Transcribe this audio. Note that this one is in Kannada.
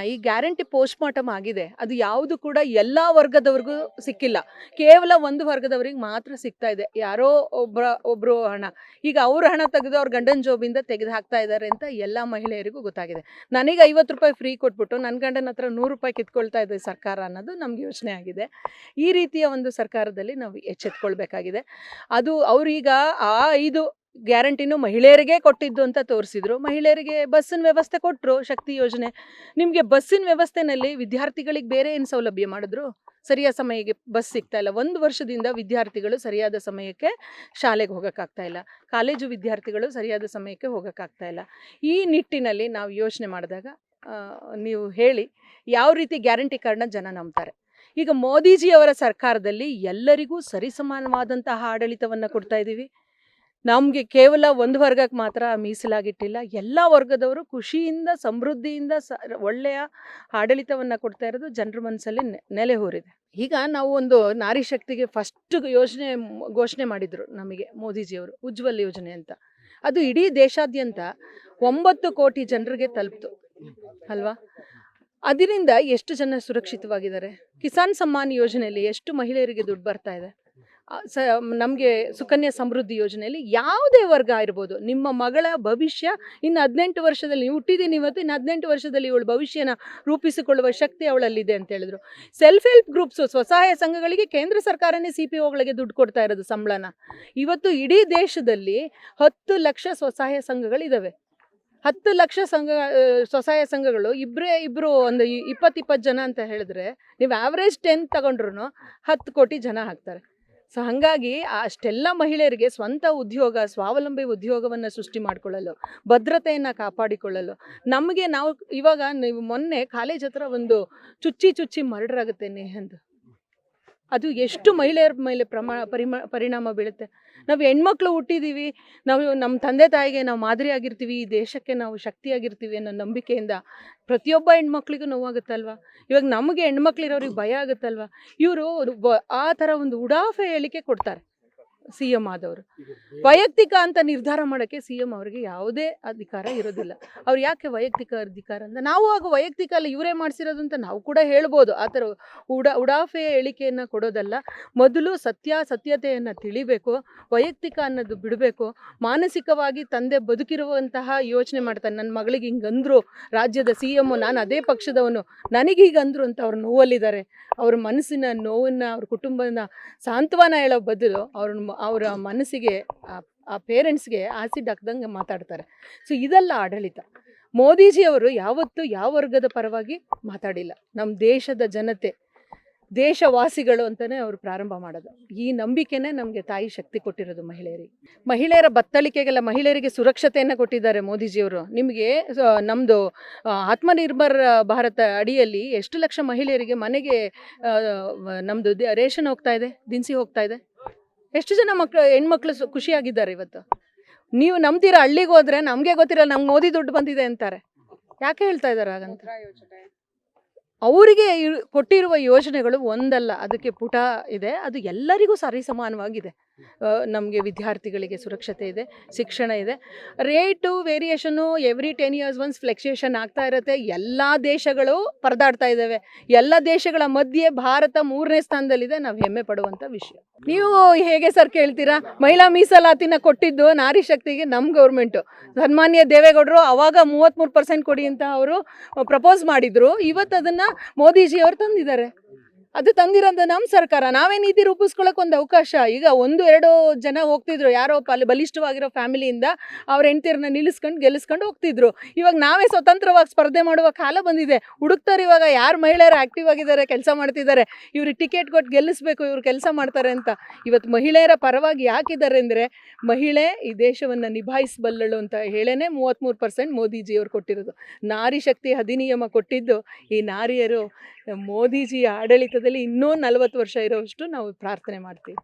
ಈ ಗ್ಯಾರಂಟಿ ಪೋಸ್ಟ್ ಮಾರ್ಟಮ್ ಆಗಿದೆ. ಅದು ಯಾವುದು ಕೂಡ ಎಲ್ಲ ವರ್ಗದವ್ರಿಗೂ ಸಿಕ್ಕಿಲ್ಲ. ಕೇವಲ ಒಂದು ವರ್ಗದವ್ರಿಗೆ ಮಾತ್ರ ಸಿಗ್ತಾ ಇದೆ. ಯಾರೋ ಒಬ್ಬರ ಒಬ್ಬರು ಹಣ. ಈಗ ಅವ್ರ ಹಣ ತೆಗೆದು ಅವ್ರ ಗಂಡನ ಜೋಬಿಂದ ತೆಗೆದು ಹಾಕ್ತಾ ಇದ್ದಾರೆ ಅಂತ ಎಲ್ಲ ಮಹಿಳೆಯರಿಗೂ ಗೊತ್ತಾಗಿದೆ. ನನಗೆ ಐವತ್ತು ರೂಪಾಯಿ ಫ್ರೀ ಕೊಟ್ಬಿಟ್ಟು ನನ್ನ ಗಂಡನ ಹತ್ರ ನೂರು ರೂಪಾಯಿ ಕಿತ್ಕೊಳ್ತಾ ಇದೆ ಸರ್ಕಾರ ಅನ್ನೋದು ನಮ್ಗೆ ಯೋಚನೆ ಆಗಿದೆ. ಈ ರೀತಿಯ ಒಂದು ಸರ್ಕಾರದಲ್ಲಿ ನಾವು ಎಚ್ಚೆತ್ಕೊಳ್ಬೇಕಾಗಿದೆ. ಅದು ಅವ್ರೀಗ ಆ ಐದು ಗ್ಯಾರಂಟಿನೂ ಮಹಿಳೆಯರಿಗೆ ಕೊಟ್ಟಿದ್ದು ಅಂತ ತೋರಿಸಿದ್ರು. ಮಹಿಳೆಯರಿಗೆ ಬಸ್ಸಿನ ವ್ಯವಸ್ಥೆ ಕೊಟ್ಟರು ಶಕ್ತಿ ಯೋಜನೆ. ನಿಮಗೆ ಬಸ್ಸಿನ ವ್ಯವಸ್ಥೆನಲ್ಲಿ ವಿದ್ಯಾರ್ಥಿಗಳಿಗೆ ಬೇರೆ ಏನು ಸೌಲಭ್ಯ ಮಾಡಿದ್ರು? ಸರಿಯಾದ ಸಮಯಕ್ಕೆ ಬಸ್ ಸಿಗ್ತಾ ಇಲ್ಲ. ಒಂದು ವರ್ಷದಿಂದ ವಿದ್ಯಾರ್ಥಿಗಳು ಸರಿಯಾದ ಸಮಯಕ್ಕೆ ಶಾಲೆಗೆ ಹೋಗೋಕ್ಕಾಗ್ತಾ ಇಲ್ಲ. ಕಾಲೇಜು ವಿದ್ಯಾರ್ಥಿಗಳು ಸರಿಯಾದ ಸಮಯಕ್ಕೆ ಹೋಗೋಕ್ಕಾಗ್ತಾ ಇಲ್ಲ. ಈ ನಿಟ್ಟಿನಲ್ಲಿ ನಾವು ಯೋಚನೆ ಮಾಡಿದಾಗ ನೀವು ಹೇಳಿ ಯಾವ ರೀತಿ ಗ್ಯಾರಂಟಿ ಕಾರ್ಡ್ನ ಜನ ನಂಬ್ತಾರೆ? ಈಗ ಮೋದಿಜಿಯವರ ಸರ್ಕಾರದಲ್ಲಿ ಎಲ್ಲರಿಗೂ ಸರಿಸಮಾನವಾದಂತಹ ಆಡಳಿತವನ್ನು ಕೊಡ್ತಾ ಇದ್ದೀವಿ ನಮಗೆ ಕೇವಲ ಒಂದು ವರ್ಗಕ್ಕೆ ಮಾತ್ರ ಮೀಸಲಾಗಿಟ್ಟಿಲ್ಲ. ಎಲ್ಲ ವರ್ಗದವರು ಖುಷಿಯಿಂದ, ಸಮೃದ್ಧಿಯಿಂದ ಸ, ಒಳ್ಳೆಯ ಆಡಳಿತವನ್ನು ಕೊಡ್ತಾ ಇರೋದು ಜನರ ಮನಸ್ಸಲ್ಲಿ ನೆಲೆ ಹೂರಿದೆ. ಈಗ ನಾವು ಒಂದು ನಾರಿ ಶಕ್ತಿಗೆ ಫಸ್ಟ್ ಯೋಜನೆ ಘೋಷಣೆ ಮಾಡಿದರು ನಮಗೆ ಮೋದಿಜಿಯವರು, ಉಜ್ವಲ್ ಯೋಜನೆ ಅಂತ. ಅದು ಇಡೀ ದೇಶಾದ್ಯಂತ ಒಂಬತ್ತು ಕೋಟಿ ಜನರಿಗೆ ತಲುಪ್ತು. ಅಲ್ವಾ? ಅದರಿಂದ ಎಷ್ಟು ಜನ ಸುರಕ್ಷಿತವಾಗಿದ್ದಾರೆ? ಕಿಸಾನ್ ಸಮ್ಮಾನ್ ಯೋಜನೆಯಲ್ಲಿ ಎಷ್ಟು ಮಹಿಳೆಯರಿಗೆ ದುಡ್ಡು ಬರ್ತಾ ಇದೆ? ಸ, ನಮಗೆ ಸುಕನ್ಯಾ ಸಮೃದ್ಧಿ ಯೋಜನೆಯಲ್ಲಿ ಯಾವುದೇ ವರ್ಗ ಇರ್ಬೋದು ನಿಮ್ಮ ಮಗಳ ಭವಿಷ್ಯ ಇನ್ನು ಹದಿನೆಂಟು ವರ್ಷದಲ್ಲಿ, ನೀವು ಹುಟ್ಟಿದ್ದೀನಿ ಇವತ್ತು, ಇನ್ನು ಹದಿನೆಂಟು ವರ್ಷದಲ್ಲಿ ಇವಳು ಭವಿಷ್ಯನ ರೂಪಿಸಿಕೊಳ್ಳುವ ಶಕ್ತಿ ಅವಳಲ್ಲಿದೆ ಅಂತ ಹೇಳಿದ್ರು. ಸೆಲ್ಫ್ ಹೆಲ್ಪ್ ಗ್ರೂಪ್ಸು ಸ್ವಸಹಾಯ ಸಂಘಗಳಿಗೆ ಕೇಂದ್ರ ಸರ್ಕಾರನೇ ಸಿ ಪಿ ಒಗಳಿಗೆ ದುಡ್ಡು ಕೊಡ್ತಾ ಇರೋದು ಸಂಬಳನ. ಇವತ್ತು ಇಡೀ ದೇಶದಲ್ಲಿ ಹತ್ತು ಲಕ್ಷ ಸ್ವಸಹಾಯ ಸಂಘಗಳಿದ್ದಾವೆ ಹತ್ತು ಲಕ್ಷ ಸಂಘ ಸ್ವಸಹಾಯ ಸಂಘಗಳು ಇಬ್ಬರೇ ಇಬ್ಬರು ಒಂದು ಇಪ್ಪತ್ತು ಇಪ್ಪತ್ತು ಜನ ಅಂತ ಹೇಳಿದ್ರೆ, ನೀವು ಆವ್ರೇಜ್ ಟೆನ್ ತಗೊಂಡ್ರು ಹತ್ತು ಕೋಟಿ ಜನ ಹಾಕ್ತಾರೆ. ಸೊ ಹಾಗಾಗಿ ಅಷ್ಟೆಲ್ಲ ಮಹಿಳೆಯರಿಗೆ ಸ್ವಂತ ಉದ್ಯೋಗ, ಸ್ವಾವಲಂಬಿ ಉದ್ಯೋಗವನ್ನು ಸೃಷ್ಟಿ ಮಾಡಿಕೊಳ್ಳಲು, ಭದ್ರತೆಯನ್ನು ಕಾಪಾಡಿಕೊಳ್ಳಲು. ನಮಗೆ ನಾವು ಇವಾಗ ನೀವು ಮೊನ್ನೆ ಕಾಲೇಜ್ ಹತ್ರ ಒಂದು ಚುಚ್ಚಿ ಚುಚ್ಚಿ ಮರ್ಡರ್ ಆಗುತ್ತೆ ನೇಹಂದು. ಅದು ಎಷ್ಟು ಮಹಿಳೆಯರ ಮೇಲೆ ಪ್ರಮಾ ಪರಿಮ, ಪರಿಣಾಮ ಬೀಳುತ್ತೆ. ನಾವು ಹೆಣ್ಮಕ್ಳು ಹುಟ್ಟಿದ್ದೀವಿ ನಾವು ನಮ್ಮ ತಂದೆ ತಾಯಿಗೆ ನಾವು ಮಾದರಿಯಾಗಿರ್ತೀವಿ, ಈ ದೇಶಕ್ಕೆ ನಾವು ಶಕ್ತಿಯಾಗಿರ್ತೀವಿ ಅನ್ನೋ ನಂಬಿಕೆಯಿಂದ ಪ್ರತಿಯೊಬ್ಬ ಹೆಣ್ಮಕ್ಳಿಗೂ ನೋವಾಗುತ್ತಲ್ವ? ಇವಾಗ ನಮಗೆ ಹೆಣ್ಮಕ್ಳಿರೋರಿಗೆ ಭಯ ಆಗುತ್ತಲ್ವ? ಇವರು ಆ ಥರ ಒಂದು ಉಡಾಫೆ ಹೇಳಿಕೆ ಕೊಡ್ತಾರೆ. ಸಿ ಎಂ ಆದವರು. ವೈಯಕ್ತಿಕ ಅಂತ ನಿರ್ಧಾರ ಮಾಡೋಕ್ಕೆ ಸಿ ಎಂ ಅವರಿಗೆ ಯಾವುದೇ ಅಧಿಕಾರ ಇರೋದಿಲ್ಲ. ಅವ್ರು ಯಾಕೆ ವೈಯಕ್ತಿಕ ಅಧಿಕಾರ ಅಂತ? ನಾವು ಆಗ ವೈಯಕ್ತಿಕ ಅಲ್ಲ ಇವರೇ ಮಾಡಿಸಿರೋದು ಅಂತ ನಾವು ಕೂಡ ಹೇಳ್ಬೋದು. ಆ ಥರ ಉಡ ಉಡಾಫೆಯ ಹೇಳಿಕೆಯನ್ನು ಕೊಡೋದಲ್ಲ. ಮೊದಲು ಸತ್ಯಾಸತ್ಯತೆಯನ್ನು ತಿಳಿಬೇಕು ವೈಯಕ್ತಿಕ ಅನ್ನೋದು ಬಿಡಬೇಕು. ಮಾನಸಿಕವಾಗಿ ತಂದೆ ಬದುಕಿರುವಂತಹ ಯೋಚನೆ ಮಾಡ್ತಾನೆ ನನ್ನ ಮಗಳಿಗೆ ಹಿಂಗಂದ್ರು ರಾಜ್ಯದ ಸಿ ಎಮ್ಮು ನಾನು ಅದೇ ಪಕ್ಷದವನು ನನಗೆ ಹೀಗಂದ್ರು ಅಂತ ಅವ್ರ ನೋವಲ್ಲಿದ್ದಾರೆ. ಅವ್ರ ಮನಸ್ಸಿನ ನೋವನ್ನು ಅವ್ರ ಕುಟುಂಬನ ಸಾಂತ್ವನ ಹೇಳೋ ಬದಲು ಅವ್ರ ಮ- ಅವರ ಮನಸ್ಸಿಗೆ, ಆ- ಪೇರೆಂಟ್ಸ್ಗೆ ಆಸಿಡ್ ಹಾಕ್ದಂಗೆ ಮಾತಾಡ್ತಾರೆ. ಸೊ ಇದೆಲ್ಲ ಆಡಳಿತ. ಮೋದಿಜಿಯವರು ಯಾವತ್ತೂ ಯಾವ ವರ್ಗದ ಪರವಾಗಿ ಮಾತಾಡಿಲ್ಲ. ನಮ್ಮ ದೇಶದ ಜನತೆ, ದೇಶವಾಸಿಗಳು ಅಂತಲೇ ಅವರು ಪ್ರಾರಂಭ ಮಾಡೋದು. ಈ ನಂಬಿಕೆನೇ ನಮಗೆ ತಾಯಿ ಶಕ್ತಿ ಕೊಟ್ಟಿರೋದು ಮಹಿಳೆಯರಿಗೆ. ಮಹಿಳೆಯರ ಬತ್ತಳಿಕೆಗೆಲ್ಲ ಮಹಿಳೆಯರಿಗೆ ಸುರಕ್ಷತೆಯನ್ನು ಕೊಟ್ಟಿದ್ದಾರೆ ಮೋದಿಜಿಯವರು. ನಿಮಗೆ ನಮ್ಮದು ಆತ್ಮನಿರ್ಭರ್ ಭಾರತ ಅಡಿಯಲ್ಲಿ ಎಷ್ಟು ಲಕ್ಷ ಮಹಿಳೆಯರಿಗೆ ಮನೆಗೆ ನಮ್ಮದು ರೇಷನ್ ಹೋಗ್ತಾ ಇದೆ, ದಿನಸಿ ಹೋಗ್ತಾ ಇದೆ. ಎಷ್ಟು ಜನ ಮಕ್ಳು ಹೆಣ್ಮಕ್ಳು ಖುಷಿಯಾಗಿದ್ದಾರೆ ಇವತ್ತು? ನೀವು ನಂಬ್ತೀರಾ ಹಳ್ಳಿಗೆ ಹೋದ್ರೆ? ನಮಗೆ ಗೊತ್ತಿರಲ್ಲ ನಮ್ಗೆ ಮೋದಿ ದುಡ್ಡು ಬಂದಿದೆ ಅಂತಾರೆ. ಯಾಕೆ ಹೇಳ್ತಾ ಇದ್ದಾರೆ ಹಾಗಂತ? ಅವರಿಗೆ ಕೊಟ್ಟಿರುವ ಯೋಜನೆಗಳು ಒಂದಲ್ಲ ಅದಕ್ಕೆ ಪುಟ ಇದೆ. ಅದು ಎಲ್ಲರಿಗೂ ಸರಿಸಮಾನವಾಗಿದೆ ನಮಗೆ ವಿದ್ಯಾರ್ಥಿಗಳಿಗೆ ಸುರಕ್ಷತೆ ಇದೆ, ಶಿಕ್ಷಣ ಇದೆ. Rate variation every ten years once fluctuation ಆಗ್ತಾ ಇರುತ್ತೆ. ಎಲ್ಲ ದೇಶಗಳು ಪರದಾಡ್ತಾ ಇದ್ದಾವೆ. ಎಲ್ಲ ದೇಶಗಳ ಮಧ್ಯೆ ಭಾರತ ಮೂರನೇ ಸ್ಥಾನದಲ್ಲಿದೆ. ನಾವು ಹೆಮ್ಮೆ ಪಡುವಂಥ ವಿಷಯ. ನೀವು ಹೇಗೆ ಸರ್ ಕೇಳ್ತೀರಾ? ಮಹಿಳಾ ಮೀಸಲಾತಿನ ಕೊಟ್ಟಿದ್ದು ನಾರಿ ಶಕ್ತಿಗೆ ನಮ್ಮ ಗೌರ್ಮೆಂಟು ಸನ್ಮಾನ್ಯ ದೇವೇಗೌಡರು ಅವಾಗ ಮೂವತ್ತ್ಮೂರು ಪರ್ಸೆಂಟ್ ಕೊಡಿ ಅಂತ ಅವರು ಪ್ರಪೋಸ್ ಮಾಡಿದ್ರು. ಇವತ್ತು ಅದನ್ನು ಮೋದಿಜಿಯವರು ತಂದಿದ್ದಾರೆ. ಅದು ತಂದಿರೋದು ನಮ್ಮ ಸರ್ಕಾರ. ನಾವೇ ನೀತಿ ರೂಪಿಸ್ಕೊಳ್ಳೋಕೆ ಒಂದು ಅವಕಾಶ. ಈಗ ಒಂದು, ಎರಡು ಜನ ಹೋಗ್ತಿದ್ರು. ಯಾರೋ ಅಲ್ಲಿ ಬಲಿಷ್ಠವಾಗಿರೋ ಫ್ಯಾಮಿಲಿಯಿಂದ ಅವ್ರ ಹೆಂಡ್ತಿರನ್ನ ನಿಲ್ಲಿಸ್ಕೊಂಡು ಗೆಲ್ಲಿಸ್ಕೊಂಡು ಹೋಗ್ತಿದ್ರು. ಇವಾಗ ನಾವೇ ಸ್ವತಂತ್ರವಾಗಿ ಸ್ಪರ್ಧೆ ಮಾಡುವ ಕಾಲ ಬಂದಿದೆ. ಹುಡುಕ್ತಾರೆ ಇವಾಗ ಯಾರು ಮಹಿಳೆಯರು ಆ್ಯಕ್ಟಿವ್ ಆಗಿದ್ದಾರೆ, ಕೆಲಸ ಮಾಡ್ತಿದ್ದಾರೆ, ಇವ್ರಿಗೆ ಟಿಕೆಟ್ ಕೊಟ್ಟು ಗೆಲ್ಲಿಸ್ಬೇಕು, ಇವ್ರು ಕೆಲಸ ಮಾಡ್ತಾರೆ ಅಂತ. ಇವತ್ತು ಮಹಿಳೆಯರ ಪರವಾಗಿ ಯಾಕಿದ್ದಾರೆ ಅಂದರೆ, ಮಹಿಳೆ ಈ ದೇಶವನ್ನು ನಿಭಾಯಿಸಬಲ್ಲಳು ಅಂತ ಹೇಳೇನೆ ಮೂವತ್ತ್ಮೂರು ಪರ್ಸೆಂಟ್ ಮೋದಿಜಿಯವರು ಕೊಟ್ಟಿರೋದು. ನಾರಿ ಶಕ್ತಿ ಅಧಿನಿಯಮ ಕೊಟ್ಟಿದ್ದು ಈ ನಾರಿಯರು ಮೋದಿಜಿಯ ಆಡಳಿತದಲ್ಲಿ ಇನ್ನೂ ನಲವತ್ತು ವರ್ಷ ಇರೋವಷ್ಟು ನಾವು ಪ್ರಾರ್ಥನೆ ಮಾಡ್ತೀವಿ.